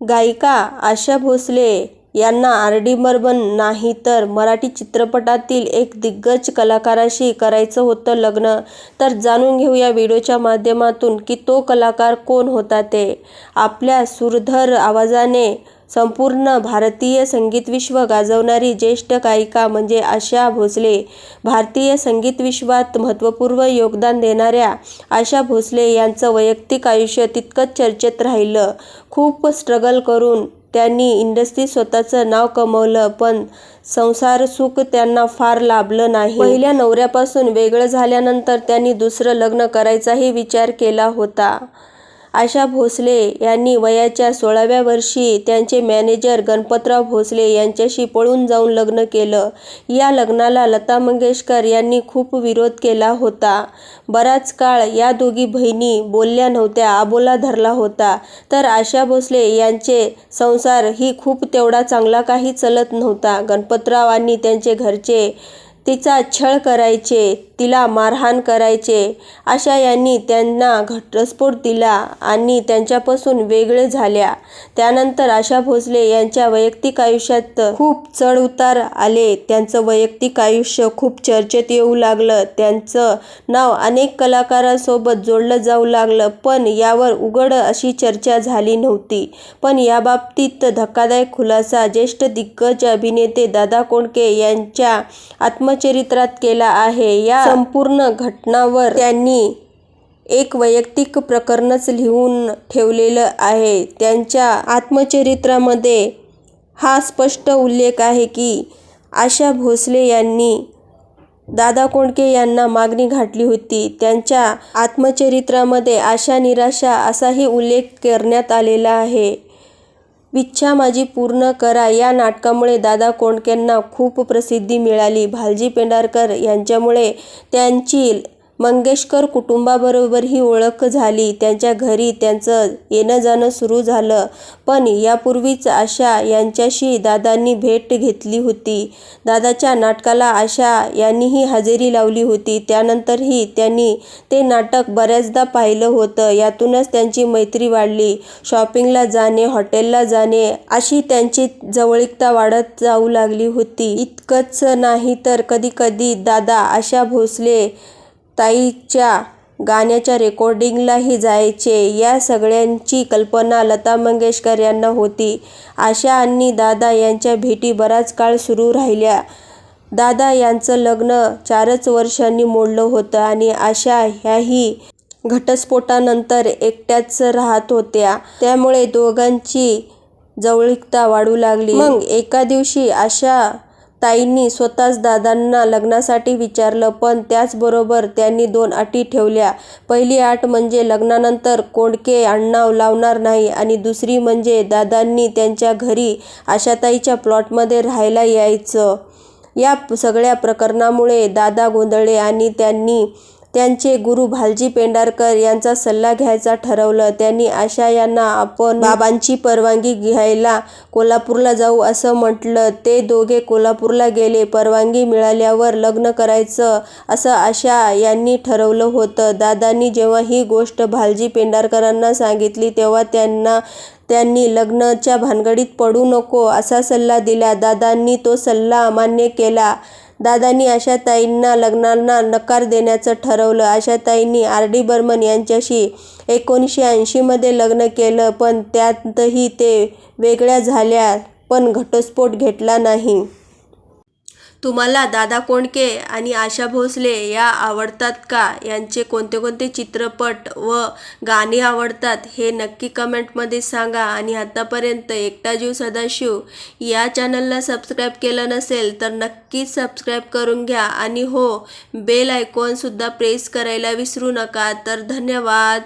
गायिका आशा भोसले यांना R. D. Burman नाही तर मराठी चित्रपटातील एक दिग्गज कलाकाराशी करायचं होतं लग्न. तर जाणून घेऊया व्हिडिओच्या माध्यमातून की तो कलाकार कोण होता ते. आपल्या सुरधर आवाजाने संपूर्ण भारतीय संगीतविश्व गाजवणारी ज्येष्ठ गायिका म्हणजे आशा भोसले. भारतीय संगीतविश्वात महत्त्वपूर्ण योगदान देणाऱ्या आशा भोसले यांचं वैयक्तिक आयुष्य तितकंच चर्चेत राहिलं. खूप स्ट्रगल करून त्यांनी इंडस्ट्रीत स्वतःचं नाव कमवलं पण संसार सुख त्यांना फार लाभलं नाही. पहिल्या नवऱ्यापासून वेगळं झाल्यानंतर त्यांनी दुसरं लग्न करायचाही विचार केला होता. आशा भोसले यांनी वयाच्या सोळाव्या वर्षी त्यांचे मॅनेजर गणपतराव भोसले यांच्याशी पळून जाऊन लग्न केलं. या लग्नाला लता मंगेशकर यांनी खूप विरोध केला होता. बराच काळ या दोघी बहिणी बोलल्या नव्हत्या. आबोला धरला होता. तर आशा भोसले यांचे संसार ही खूप तेवढा चांगला काही चालत नव्हता. गणपतराव आणि त्यांचे घरचे तिचा छळ करायचे, तिला मारहाण करायचे. आशा यांनी त्यांना घटस्फोट दिला आणि त्यांच्यापासून वेगळे झाल्या. त्यानंतर आशा भोसले यांच्या वैयक्तिक आयुष्यात खूप चढउतार आले. त्यांचं वैयक्तिक आयुष्य खूप चर्चेत येऊ लागलं. त्यांचं नाव अनेक कलाकारांसोबत जोडलं जाऊ लागलं. पण यावर उघड अशी चर्चा झाली नव्हती. पण याबाबतीत धक्कादायक खुलासा ज्येष्ठ दिग्गज अभिनेते दादा कोंडके यांच्या आत्म आत्मचरित्रात केला आहे. या संपूर्ण घटनावर त्यांनी एक वैयक्तिक प्रकरणच लिहून ठेवलेलं आहे. त्यांच्या आत्मचरित्रामध्ये हा स्पष्ट उल्लेख आहे की आशा भोसले यांनी दादा कोंडके यांना मागणी घातली होती. त्यांच्या आत्मचरित्रामध्ये आशा निराशा असाही उल्लेख करण्यात आलेला आहे. इच्छा माझी पूर्ण करा या नाटकामुळे दादा कोंडकेंना खूप प्रसिद्धी मिळाली. भालजी पेंढारकर यांच्यामुळे त्यांची मंगेशकर कुटुंबाबरोबरही ओळख झाली. त्यांच्या घरी त्यांचं येणं-जाणं सुरू झालं. पण यापूर्वीच आशा यांच्याशी दादांनी भेट घेतली होती. दादाच्या नाटकाला आशा यांनीही हजेरी लावली होती. त्यानंतरही त्यांनी ते नाटक बऱ्याचदा पाहिलं होतं. यातूनच त्यांची मैत्री वाढली. शॉपिंगला जाणे, हॉटेलला जाणे अशी त्यांची जवळीकता वाढत जाऊ लागली होती. इतकंच नाही तर कधी-कधी दादा आशा भोसले ताईच्या गाण्याच्या रेकॉर्डिंगलाही जायचे. या सगळ्याची कल्पना लता मंगेशकर यांना होती. आशा आणि दादा यांच्या भेटी बराच काळ सुरू राहिल्या. दादा यांचं लग्न चारच वर्षांनी मोडलं होतं आणि आशा ह्याही घटस्फोटानंतर एकट्याच राहत होत्या. त्यामुळे दोघांची जवळीकता वाढू लागली. मग एका दिवशी आशा ताईंनी स्वतःच दादांना लग्नासाठी विचारलं. पण त्याचबरोबर त्यांनी दोन अटी ठेवल्या. पहिली अट म्हणजे लग्नानंतर कोंडके आडनाव लावणार नाही आणि दुसरी म्हणजे दादांनी त्यांच्या घरी आशाताईंच्या प्लॉटमध्ये राहायला यायचं. या सगळ्या प्रकरणामुळे दादा गोंधळले आणि त्यांनी त्यांचे गुरु भालजी पेंढारकर यांचा सल्ला घ्यायचा ठरवलं. त्यांनी आशा यांना आपण बाबांची परवानगी घ्यायला कोल्हापूरला जाऊ असं म्हटलं. ते दोघे कोल्हापूरला गेले. परवानगी मिळाल्यावर लग्न करायचं असं आशा यांनी ठरवलं होतं. दादांनी जेव्हा ही गोष्ट भालजी पेंढारकरांना सांगितली तेव्हा त्यांना त्यांनी लग्नाच्या भानगडीत पडू नको असा सल्ला दिला. दादांनी तो सल्ला मान्य केला. दादांनी आशाताईंना लग्नाला नकार देण्याचं ठरवलं. आशाताईंनी आर. डी. बर्मन यांच्याशी एकोणीसशे ऐंशीमध्ये लग्न केलं. पण त्यातही ते वेगळ्या झाल्या पण घटस्फोट घेतला नाही. तुम्हाला दादा कोंडके आणि आशा भोसले या आवडतात का? यांचे कोणते कोणते चित्रपट व गाणी आवडतात हे नक्की कमेंटमध्ये सांगा. आणि आत्तापर्यंत एकटा जीव सदाशिव या चॅनलला सबस्क्राईब केलं नसेल तर नक्कीच सबस्क्राईब करून घ्या आणि हो बेल आयकॉनसुद्धा प्रेस करायला विसरू नका. तर धन्यवाद.